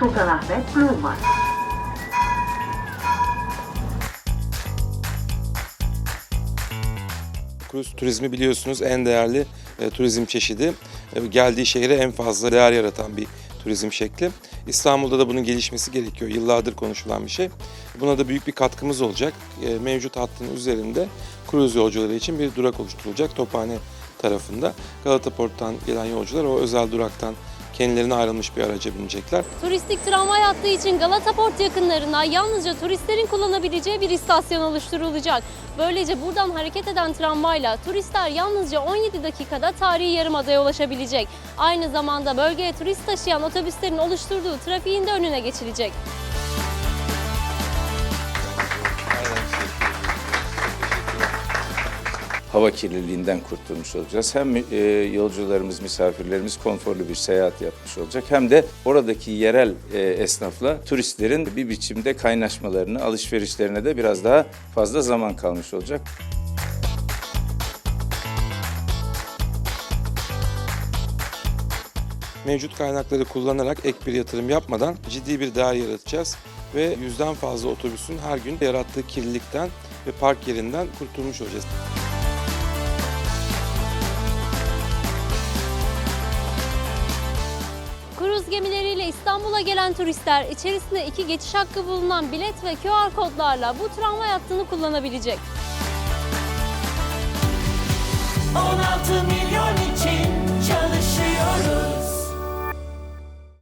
Sultanahmet Blue Mark. Kruz turizmi biliyorsunuz en değerli e, turizm çeşidi. E, geldiği şehre en fazla değer yaratan bir turizm şekli. İstanbul'da da bunun gelişmesi gerekiyor. Yıllardır konuşulan bir şey. Buna da büyük bir katkımız olacak. E, mevcut hattın üzerinde kruz yolcuları için bir durak oluşturulacak Tophane tarafında. Galata Port'tan gelen yolcular o özel duraktan kendilerine ayrılmış bir araca binecekler. Turistik tramvay hattı için Galata Port yakınlarına yalnızca turistlerin kullanabileceği bir istasyon oluşturulacak. Böylece buradan hareket eden tramvayla turistler yalnızca 17 dakikada tarihi yarımadaya ulaşabilecek. Aynı zamanda bölgeye turist taşıyan otobüslerin oluşturduğu trafiğin de önüne geçilecek. Hava kirliliğinden kurtulmuş olacağız. Hem e, yolcularımız, misafirlerimiz konforlu bir seyahat yapmış olacak hem de oradaki yerel e, esnafla turistlerin bir biçimde kaynaşmalarını, alışverişlerine de biraz daha fazla zaman kalmış olacak. Mevcut kaynakları kullanarak ek bir yatırım yapmadan ciddi bir değer yaratacağız ve yüzden fazla otobüsün her gün yarattığı kirlilikten ve park yerinden kurtulmuş olacağız. Kruz gemileriyle İstanbul'a gelen turistler içerisinde iki geçiş hakkı bulunan bilet ve QR kodlarla bu tramvay hattını kullanabilecek. 16 milyon için